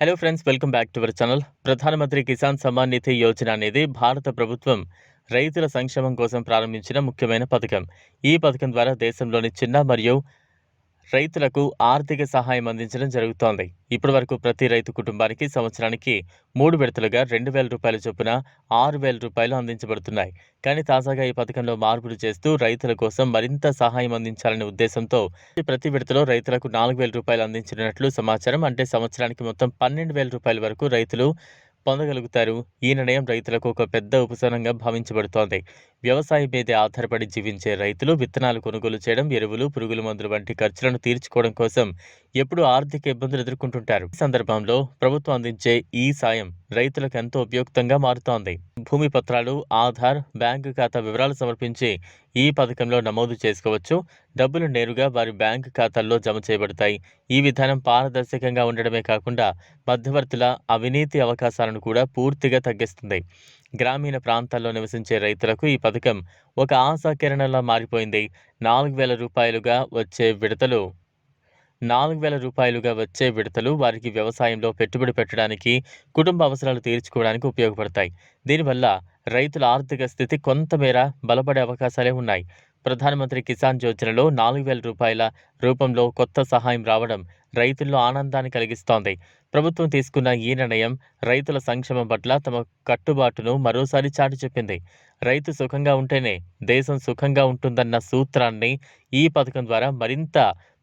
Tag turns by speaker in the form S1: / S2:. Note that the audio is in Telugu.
S1: Hello friends welcome back to our channel ప్రధానమంత్రి కిసాన్ సమ్మాన్ నిధి యోజన అనేది భారత ప్రభుత్వం రైతుల సంక్షేమం కోసం ప్రారంభించిన ముఖ్యమైన పథకం ఈ పథకం ద్వారా దేశంలోని చిన్న మరియు రైతులకు ఆర్థిక సహాయం అందించడం జరుగుతోంది. ఇప్పటి వరకు ప్రతి రైతు కుటుంబానికి సంవత్సరానికి మూడు విడతలుగా రెండు వేల రూపాయల చొప్పున ఆరు వేల రూపాయలు అందించబడుతున్నాయి. కానీ తాజాగా ఈ పథకంలో మార్పులు చేస్తూ రైతుల కోసం మరింత సహాయం అందించాలనే ఉద్దేశంతో ప్రతి విడతలో రైతులకు నాలుగు వేల రూపాయలు అందించినట్లు సమాచారం. అంటే సంవత్సరానికి మొత్తం పన్నెండు వేల రూపాయల వరకు రైతులు పొందగలుగుతారు. ఈ నిర్ణయం రైతులకు ఒక పెద్ద ఉపశమనంగా భావించబడుతోంది. వ్యవసాయం మీదే ఆధారపడి జీవించే రైతులు విత్తనాలు కొనుగోలు చేయడం ఎరువులు పురుగుల మందులు వంటి ఖర్చులను తీర్చుకోవడం కోసం ఎప్పుడూ ఆర్థిక ఇబ్బందులు ఎదుర్కొంటుంటారు. ఈ సందర్భంలో ప్రభుత్వం అందించే ఈ సాయం రైతులకు ఎంతో ఉపయుక్తంగా మారుతోంది. భూమి పత్రాలు ఆధార్ బ్యాంకు ఖాతా వివరాలు సమర్పించి ఈ పథకంలో నమోదు చేసుకోవచ్చు. డబ్బులు నేరుగా వారి బ్యాంకు ఖాతాల్లో జమ చేయబడతాయి. ఈ విధానం పారదర్శకంగా ఉండడమే కాకుండా మధ్యవర్తుల అవినీతి అవకాశాలను కూడా పూర్తిగా తగ్గిస్తుంది. గ్రామీణ ప్రాంతాల్లో నివసించే రైతులకు ఈ పథకం ఒక ఆశాకిరణంలా మారిపోయింది. నాలుగు వేల రూపాయలుగా వచ్చే విడతలు నాలుగు వేల రూపాయలుగా వచ్చే విడతలు వారికి వ్యవసాయంలో పెట్టుబడి పెట్టడానికి కుటుంబ అవసరాలు తీర్చుకోవడానికి ఉపయోగపడతాయి. దీనివల్ల రైతుల ఆర్థిక స్థితి కొంతమేర బలపడే అవకాశాలే ఉన్నాయి. ప్రధానమంత్రి కిసాన్ యోజనలో నాలుగు వేల రూపాయల రూపంలో కొత్త సహాయం రావడం రైతుల్లో ఆనందాన్ని కలిగిస్తోంది. ప్రభుత్వం తీసుకున్న ఈ నిర్ణయం రైతుల సంక్షేమం పట్ల తమ కట్టుబాటును మరోసారి చాటి చెప్పింది. రైతు సుఖంగా ఉంటేనే దేశం సుఖంగా ఉంటుందన్న సూత్రాన్ని ఈ పథకం ద్వారా మరింత